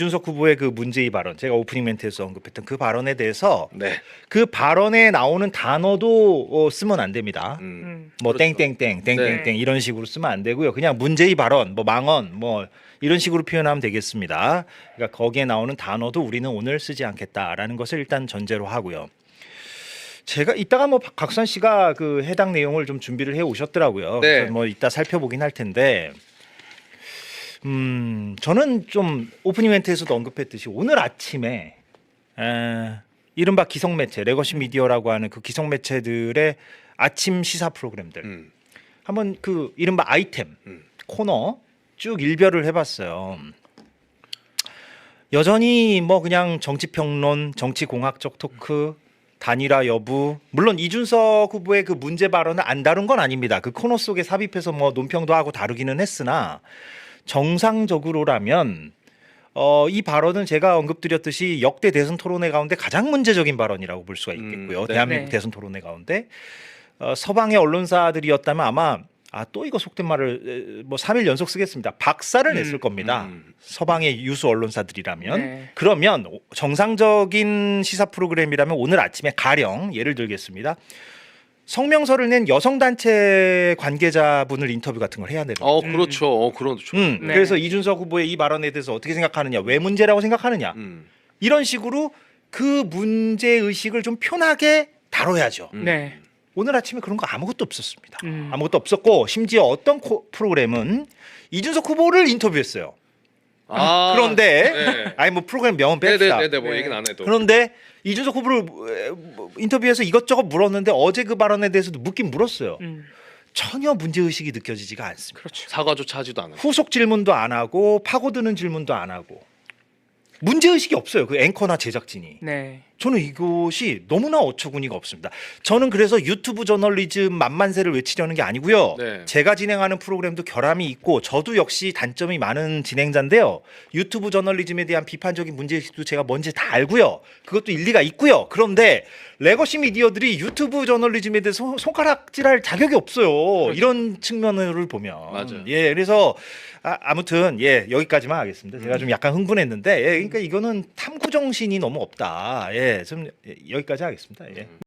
이준석 후보의 그 문제의 발언, 제가 오프닝 멘트에서 언급했던 그 발언에 대해서 네. 그 발언에 나오는 단어도 어, 쓰면 안 됩니다. 음. 음. 뭐 그렇죠. 땡땡땡 땡땡땡 네. 이런 식으로 쓰면 안 되고요. 그냥 문제의 발언, 뭐 망언, 뭐 이런 식으로 표현하면 되겠습니다. 그러니까 거기에 나오는 단어도 우리는 오늘 쓰지 않겠다라는 것을 일단 전제로 하고요. 제가 이따가 뭐 박- 각선 씨가 그 해당 내용을 좀 준비를 해 오셨더라고요. 네. 그래서 뭐 이따 살펴보긴 할 텐데, 음 저는 좀 오프닝 멘트에서도 언급했듯이 오늘 아침에 에, 이른바 기성 매체 레거시 미디어라고 하는 그 기성 매체들의 아침 시사 프로그램들 음. 한번 그 이른바 아이템 음. 코너 쭉 일별을 해봤어요. 여전히 뭐 그냥 정치 평론, 정치 공학적 토크, 단일화 여부, 물론 이준석 후보의 그 문제 발언을 안 다룬 건 아닙니다. 그 코너 속에 삽입해서 뭐 논평도 하고 다루기는 했으나 정상적으로라면 어, 이 발언은 제가 언급드렸듯이 역대 대선 토론회 가운데 가장 문제적인 발언이라고 볼 수가 있겠고요. 음, 네. 대한민국 네. 대선 토론회 가운데 어, 서방의 언론사들이었다면 아마 아 또 이거 속된 말을 에, 뭐 3일 연속 쓰겠습니다. 박살을 냈을 음, 겁니다. 음. 서방의 유수 언론사들이라면 네. 그러면 오- 정상적인 시사 프로그램이라면 오늘 아침에 가령 예를 들겠습니다. 성명서를 낸 여성 단체 관계자분을 인터뷰 같은 걸 해야 되는 어 음. 그렇죠. 어 그렇죠. 음, 네. 그래서 이준석 후보의 이 발언에 대해서 어떻게 생각하느냐, 왜 문제라고 생각하느냐, 음. 이런 식으로 그 문제 의식을 좀 편하게 다뤄야죠. 음. 네. 오늘 아침에 그런 거 아무것도 없었습니다. 음. 아무것도 없었고 심지어 어떤 코- 프로그램은 이준석 후보를 인터뷰했어요. 아. 그런데 네. 아니 뭐 프로그램 명은 뺍시다. 네네네 뭐 네. 얘기는 안 해도. 그런데 이준석 후보를 에, 뭐 인터뷰해서 이것저것 물었는데 어제 그 발언에 대해서도 묻긴 물었어요. 음. 전혀 문제 의식이 느껴지지가 않습니다. 그렇죠. 사과조차 하지도 않아. 후속 질문도 안 하고 파고드는 질문도 안 하고 문제 의식이 없어요. 그 앵커나 제작진이. 네. 저는 이것이 너무나 어처구니가 없습니다. 저는 그래서 유튜브 저널리즘 만만세를 외치려는 게 아니고요. 네. 제가 진행하는 프로그램도 결함이 있고 저도 역시 단점이 많은 진행자인데요. 유튜브 저널리즘에 대한 비판적인 문제의식도 제가 뭔지 다 알고요. 그것도 일리가 있고요. 그런데 레거시 미디어들이 유튜브 저널리즘에 대해서 손- 손가락질할 자격이 없어요. 이런 측면을 보면. 맞아요. 예, 그래서 아, 아무튼 예 여기까지만 하겠습니다. 제가 좀 약간 흥분했는데 예, 그러니까 이거는 탐구 정신이 너무 없다. 예, 좀 예, 여기까지 하겠습니다. 예.